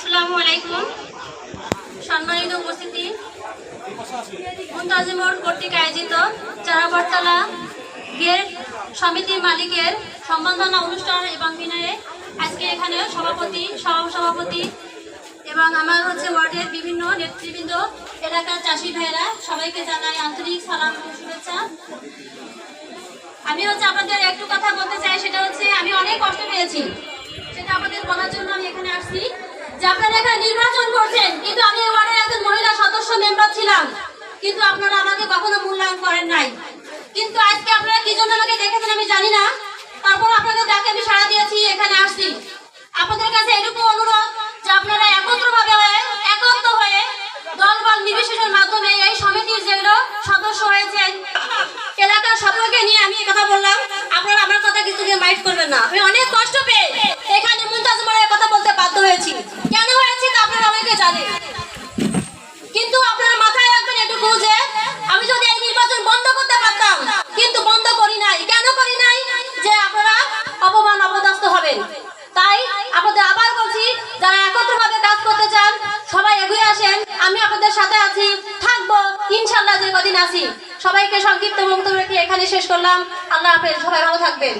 আসসালামু আলাইকুম। সম্মানিত উপস্থিতি। মুন্তাজিমোর কর্তৃক আয়োজিত চারাবরতলা গেট সমিতির মালিকের সম্বর্ধনা অনুষ্ঠান এবং বিনয়ে আজকে এখানে সভাপতি সহ সভাপতি এবং আমার হচ্ছে ওয়ার্ডের বিভিন্ন নেতৃবৃন্দ, এলাকার চাষি ভাইয়েরা, সবাইকে জানাই আন্তরিক সালাম শুভেচ্ছা। আমি হচ্ছে আপনাদের একটু কথা বলতে চাই, সেটা হচ্ছে আমি অনেক কষ্ট পেয়েছি। সেটা আপনাদের বলার জন্য আমি এখানে আসছি। যে আপনারা এখানে নির্বাচন করছেন, কিন্তু আমি এই ওয়ার্ডের একজন মহিলা সদস্য মেম্বার ছিলাম। কিন্তু আপনারা আমাকে কখনো মূল্যায়ন করেন নাই। কিন্তু আজকে আপনারা কি জন্য আমাকে দেখেছেন আমি জানি না। তারপর আপনাদের ডাকে আমি সাড়া দিয়েছি, এখানে আসছি। আপনাদের কাছে এটুকু অনুরোধ যে আপনারা একত্রভাবে হয়ে, একত্র হয়ে দলবল নির্বিশেষের মাধ্যমে এই সমিতির যেগুলো সদস্য হয়েছেন। এলাকার সকলকে নিয়ে আমি কথা বললাম। আপনারা আমার কথা কিছু মাইন্ড করবেন না। আমি অনেক কষ্ট পেয়ে এখানে মুমতাজ মারের কথা বলতে বাধ্য হয়েছি কেন হয়েছি তা আপনারা অনেকে জানেন কিন্তু মাথায় রাখবেন যে আমি যদি এই নির্বাচন বন্ধ করতে পারতাম, কিন্তু বন্ধ করি নাই। কেন করি নাই? যে আপনারা অপমান অপদস্থ হবেন। তাই আপনাদের আবার বলছি, যারা একত্রভাবে কাজ করতে চান, সবাই এগিয়ে আসেন। আমি আপনাদের সাথে আছি, থাকব ইনশাল্লাহ যে কদিন আছি। সবাইকে সংক্ষিপ্ত বক্তব্য রেখে এখানে শেষ করলাম। আল্লাহ হাফেজ, সবাই ভালো থাকবেন।